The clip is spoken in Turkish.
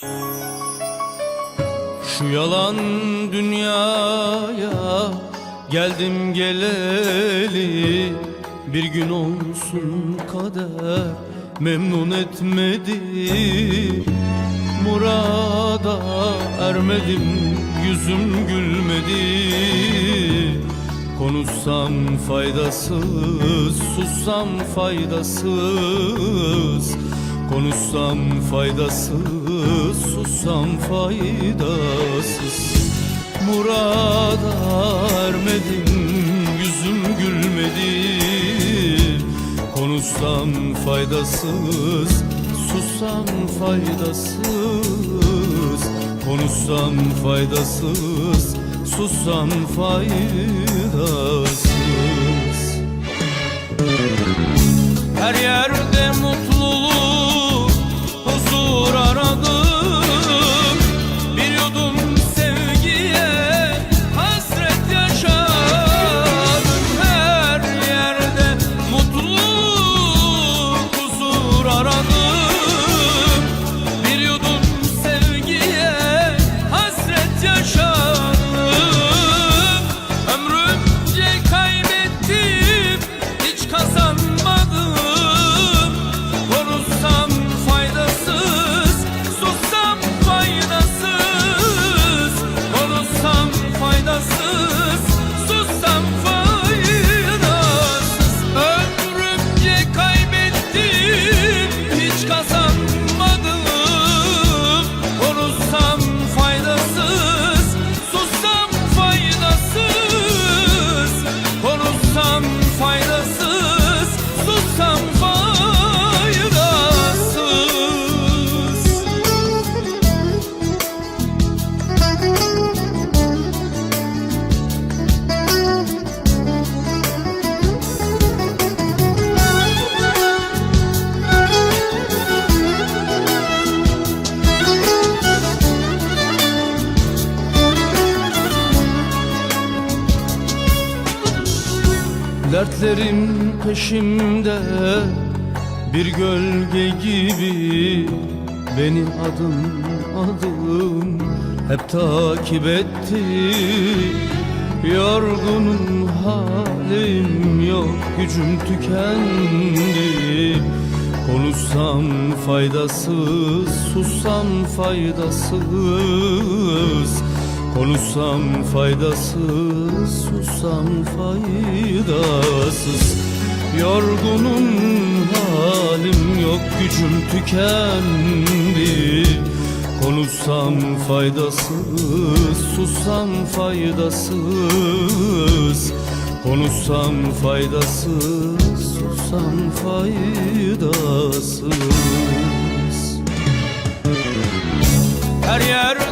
Şu yalan dünyaya geldim geleli. Bir gün olsun kader memnun etmedi. Murada ermedim yüzüm gülmedi. Konuşsam faydasız, sussam faydasız Konuşsam faydasız, sussam faydasız. Murada ermedim, yüzüm gülmedi. Konuşsam faydasız, sussam faydasız. Konuşsam faydasız, sussam faydasız Dertlerim peşimde bir gölge gibi. Beni adım adım hep takip etti. Yorgunum halim yok gücüm tükendi. Konuşsam faydasız, sussam faydasız Konuşsam faydasız, sussam faydasız. Yorgunum halim yok gücüm tükendi. Konuşsam faydasız, sussam faydasız. Konuşsam faydasız, sussam faydasız. Her yerde